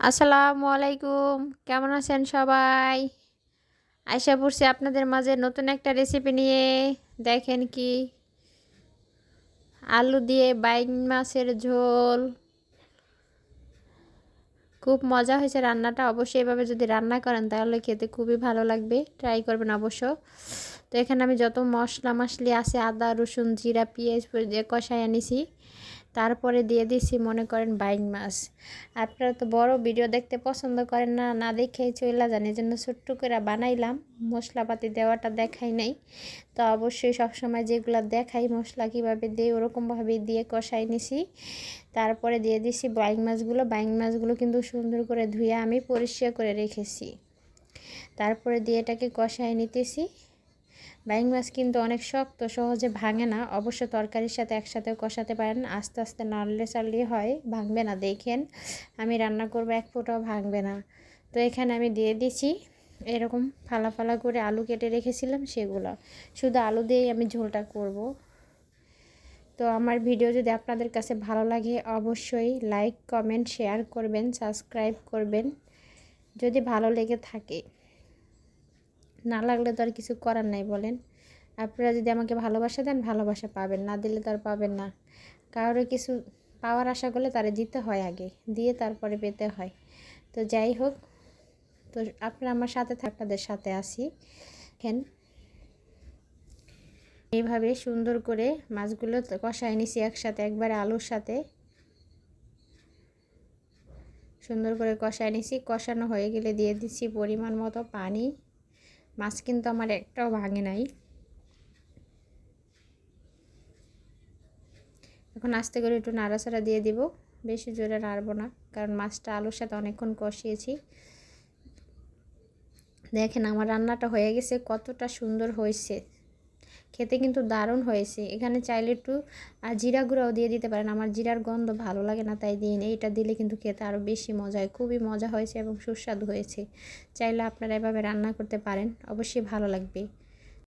আসসালামু আলাইকুম। কেমন আছেন সবাই? আশা পড়ছি আপনাদের মাঝে নতুন একটা রেসিপি নিয়ে দেখেন কি? আলু দিয়ে বাইন মাছের ঝোল। খুব মজা হয়েছে রান্নাটা। অবশ্যই এভাবে যদি রান্না করেন তাহলে খেতে খুবই ভালো লাগবে। ট্রাই করবেন অবশ্য। তো এখানে আমি যত মশলা মশলি আছে, আদা, রসুন, জিরা, পেঁয়াজ দিয়ে কষাই আনিছি। তারপরে দিয়ে দিছি, মনে করেন, বাইন মাছ। আপনারা তো বড় ভিডিও দেখতে পছন্দ করেন না না দেখেই চইলা যান। এই জন্য ছোট্ট করে বানাইলাম, মশলাপাতি দেওয়াটা দেখাই নাই। তো অবশ্যই সবসময় যেগুলো দেখাই, মশলা কীভাবে দিই, ওরকমভাবে দিয়ে কষাই নিছি। তারপরে দিয়ে দিছি বাইং মাছগুলো। বাইং মাছগুলো কিন্তু সুন্দর করে ধুয়ে আমি পরিষ্কার করে রেখেছি। তারপরে দিয়ে এটাকে কষাই নিতেছি। বাইং মাছ কিন্তু অনেক শক্ত, সহজে ভাঙে না। অবশ্য তরকারির সাথে একসাথে কষাতে পারেন। আস্তে আস্তে নাড়লে চাললে হয়, ভাঙবে না, দেখেন। আমি রান্না করব, এক ফোঁটাও ভাঙবে না। তো এখানে আমি দিয়ে দিছি, এরকম ফালা ফালা করে আলু কেটে রেখেছিলাম সেগুলো। শুধু আলু দিয়েই আমি ঝোলটা করব। তো আমার ভিডিও যদি আপনাদের কাছে ভালো লাগে, অবশ্যই লাইক, কমেন্ট, শেয়ার করবেন, সাবস্ক্রাইব করবেন। যদি ভালো লেগে থাকে। না লাগলে তো আর কিছু করার নাই বলেন। আপনারা যদি আমাকে ভালোবাসা দেন, ভালোবাসা পাবেন, না দিলে তো আর পাবেন না। কারোর কিছু পাওয়ার আশা করলে তারে দিতে হয় আগে, দিয়ে তারপরে পেতে হয়। তো যাই হোক, তো আপনারা আমার সাথে আপনাদের সাথে আসি হেন এইভাবে সুন্দর করে মাছগুলো কষায় নিছি একসাথে, একবারে আলুর সাথে। সুন্দর করে কষায় নিছি, কষানো হয়ে গেলে দিয়ে দিচ্ছি পরিমাণ মতো পানি। মাছ কিন্তু আমার একটাও ভাঙে নাই। এখন আস্তে করে একটু নাড়াচাড়া দিয়ে দিব, বেশি জোরে নাড়বো না, কারণ মাছটা আলুর সাথে অনেকক্ষণ কষিয়েছি। দেখেন আমার রান্নাটা হয়ে গেছে, কতটা সুন্দর হয়েছে। খেতে কিন্তু দারুণ হয়েছে। এখানে চাইলে একটু জিরা গুঁড়াও দিয়ে দিতে পারেন। আমার জিরার গন্ধ ভালো লাগে না তাই দিন এইটা দিলে কিন্তু খেতে আরও বেশি মজা হয়। খুবই মজা হয়েছে এবং সুস্বাদু হয়েছে। চাইলে আপনারা এভাবে রান্না করতে পারেন। অবশ্যই ভালো লাগবে।